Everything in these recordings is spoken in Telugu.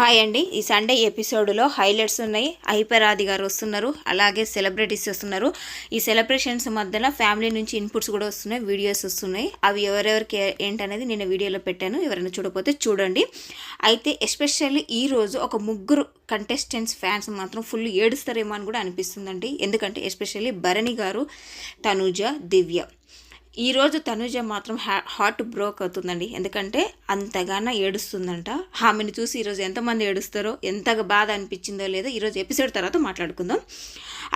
హాయ్ అండి. ఈ సండే ఎపిసోడ్లో హైలైట్స్ ఉన్నాయి. ఐపరాది గారు వస్తున్నారు. అలాగే సెలబ్రిటీస్ వస్తున్నారు. ఈ సెలబ్రేషన్స్ మధ్యలో ఫ్యామిలీ నుంచి ఇన్పుట్స్ కూడా వస్తున్నాయి. వీడియోస్ వస్తున్నాయి. అవి ఎవరెవరికి ఏంటనేది నేను వీడియోలో పెట్టాను. ఎవరైనా చూడకపోతే చూడండి. అయితే ఎస్పెషల్లీ ఈ రోజు ఒక ముగ్గురు కంటెస్టెంట్స్ ఫ్యాన్స్ మాత్రం ఫుల్ ఏడుస్తారేమో అని కూడా అనిపిస్తుందండి. ఎందుకంటే ఎస్పెషల్లీ భరణి గారు తనుజ దివ్య. ఈరోజు తనుజ మాత్రం హ్యా హార్ట్ బ్రోక్ అవుతుందండి. ఎందుకంటే అంతగానో ఏడుస్తుందంట. ఆమెను చూసి ఈరోజు ఎంతమంది ఏడుస్తారో ఎంతగా బాధ అనిపించిందో లేదో ఈరోజు ఎపిసోడ్ తర్వాత మాట్లాడుకుందాం.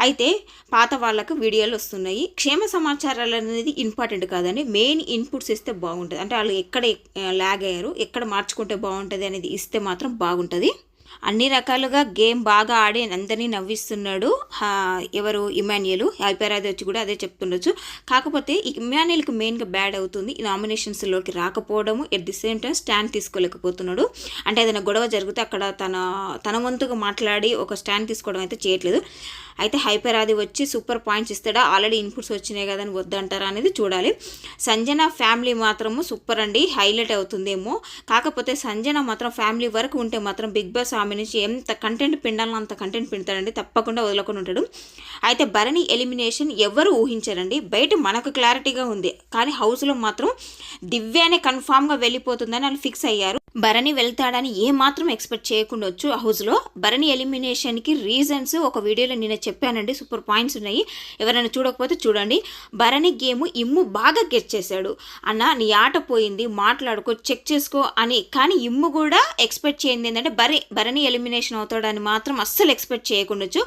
అయితే పాత వాళ్ళకు వీడియోలు వస్తున్నాయి. క్షేమ సమాచారాలు అనేది ఇంపార్టెంట్ కాదండి. మెయిన్ ఇన్పుట్స్ ఇస్తే బాగుంటుంది. అంటే వాళ్ళు ఎక్కడ లాగ్ అయ్యారు ఎక్కడ మార్చుకుంటే బాగుంటుంది అనేది ఇస్తే మాత్రం బాగుంటుంది. అన్ని రకాలుగా గేమ్ బాగా ఆడి అందరినీ నవ్విస్తున్నాడు ఎవరు? ఇమాన్యుయల్. హైపరాది వచ్చి కూడా అదే చెప్తుండొచ్చు. కాకపోతే ఈ ఇమాన్యుయల్కి మెయిన్గా బ్యాడ్ అవుతుంది. ఈ నామినేషన్స్లోకి రాకపోవడము at the same time stand తీసుకోలేకపోతున్నాడు. అంటే ఏదైనా గొడవ జరిగితే అక్కడ తన తన వంతుగా మాట్లాడి ఒక స్టాండ్ తీసుకోవడం అయితే చేయట్లేదు. అయితే హైపర్ అది వచ్చి సూపర్ పాయింట్స్ ఇస్తాడా? ఆల్రెడీ ఇన్పుట్స్ వచ్చినాయి కదా అని వద్దంటారా అనేది చూడాలి. సంజన ఫ్యామిలీ మాత్రము సూపర్ అండి. హైలైట్ అవుతుందేమో. కాకపోతే సంజన మాత్రం ఫ్యామిలీ వరకు ఉంటే మాత్రం బిగ్ బాస్ ఆమె నుంచి ఎంత కంటెంట్ పిండాలో అంత కంటెంట్ పిండుతాడండి. తప్పకుండా వదలకుండా ఉంటాడు అయితే భరణి ఎలిమినేషన్ ఎవరు ఊహించారండి. బయట మనకు క్లారిటీగా ఉంది. కానీ హౌస్లో మాత్రం దివ్యానే కన్ఫామ్గా వెళ్ళిపోతుందని వాళ్ళు ఫిక్స్ అయ్యారు. భరణి వెళ్తాడని ఏ మాత్రం ఎక్స్పెక్ట్ చేయకుండా వచ్చు హౌస్లో. భరణి ఎలిమినేషన్కి రీజన్స్ ఒక వీడియోలో నేను చెప్పానండి. సూపర్ పాయింట్స్ ఉన్నాయి. ఎవరైనా చూడకపోతే చూడండి. భరణి గేమ్ ఇమ్ము బాగా గెట్ చేశాడు. అన్న నీ ఆట పోయింది. మాట్లాడుకో చెక్ చేసుకో అని. కానీ ఇమ్ము కూడా ఎక్స్పెక్ట్ చేయింది ఏంటంటే భరి భరణి ఎలిమినేషన్ అవుతాడని మాత్రం అస్సలు ఎక్స్పెక్ట్ చేయకుండొచ్చు.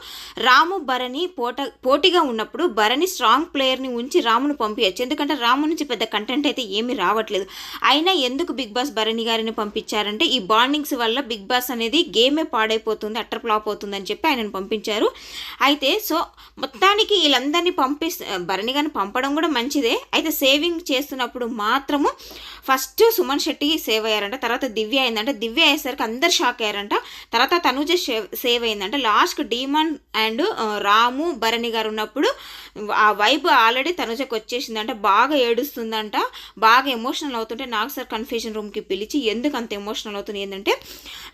రాము భరణి పోట పోటీగా ఉన్నప్పుడు భరణి స్ట్రాంగ్ ప్లేయర్ని ఉంచి రామును పంపించచ్చు ఎందుకంటే రాము నుంచి పెద్ద కంటెంట్ అయితే ఏమీ రావట్లేదు. అయినా ఎందుకు బిగ్ బాస్ భరణి గారిని పంపించారంటే ఈ బాండింగ్స్ వల్ల బిగ్ బాస్ అనేది గేమే పాడైపోతుంది అట్టర్ ఫ్లాప్ అవుతుందని చెప్పి ఆయనను పంపించారు. అయితే సో మొత్తానికి వీళ్ళందరినీ పంపి భరణి గారిని పంపడం కూడా మంచిదే. అయితే సేవింగ్ చేస్తున్నప్పుడు మాత్రము ఫస్ట్ సుమన్ శెట్టి సేవ్ అయ్యారంట తర్వాత దివ్య అయిందంట. దివ్య అయ్యేసరికి అందరు షాక్ అయ్యారంట. తర్వాత తనుజ సేవ్ సేవ్ అయిందంట లాస్ట్కి డీమన్ అండ్ రాము భరణి గారు ఉన్నప్పుడు ఆ వైబ్ ఆల్రెడీ తనుజకు వచ్చేసిందంట బాగా ఏడుస్తుందంట. బాగా ఎమోషనల్ అవుతుంటే నాకు సార్ కన్ఫ్యూజన్ రూమ్కి పిలిచి ఎందుకు అంత ఎమోషనల్ అవుతుంది ఏంటంటే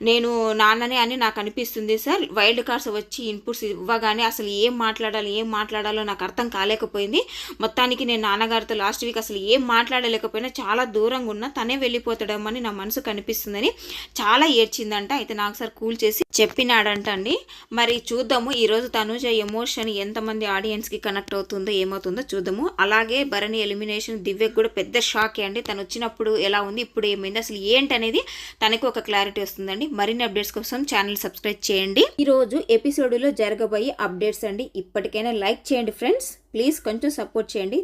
నేను నాన్ననే అని నాకు అనిపిస్తుంది సార్ వైల్డ్ కార్డ్స్ వచ్చి ఇన్పుట్స్ ఇవ్వగానే అసలు ఏం మాట్లాడాలి ఏం మాట్లాడాలో నాకు అర్థం కాలేకపోయింది. మొత్తానికి నేను నాన్నగారితో లాస్ట్ వీక్ అసలు ఏం మాట్లాడలేకపోయినా చాలా దూరంగా ఉన్నా తనే వెళ్ళిపోతాడేమని నా మనసు కనిపిస్తుందని చాలా ఏడ్చిందంట. అయితే నాకు సార్ కూల్ చేసి చెప్పినాడంట అండి మరి చూద్దాము ఈరోజు తనుజ ఎమోషన్ ఎంతమంది ఆడియన్స్కి కనెక్ట్ అవుతుందో ఏమవుతుందో చూద్దాము. అలాగే భరణి ఎలిమినేషన్ దివ్యకు కూడా పెద్ద షాక్ అండి. తను వచ్చినప్పుడు ఎలా ఉంది ఇప్పుడు ఏమైంది అసలు ఏంటి అనేది తనకు ఒక క్లారిటీ వస్తుందండి. మరిన్ని అప్డేట్స్ కోసం ఛానల్ సబ్స్క్రైబ్ చేయండి. ఈరోజు ఎపిసోడ్లో జరగబోయే అప్డేట్స్ అండి. ఇప్పటికైనా లైక్ చేయండి ఫ్రెండ్స్ ప్లీజ్ కొంచెం సపోర్ట్ చేయండి.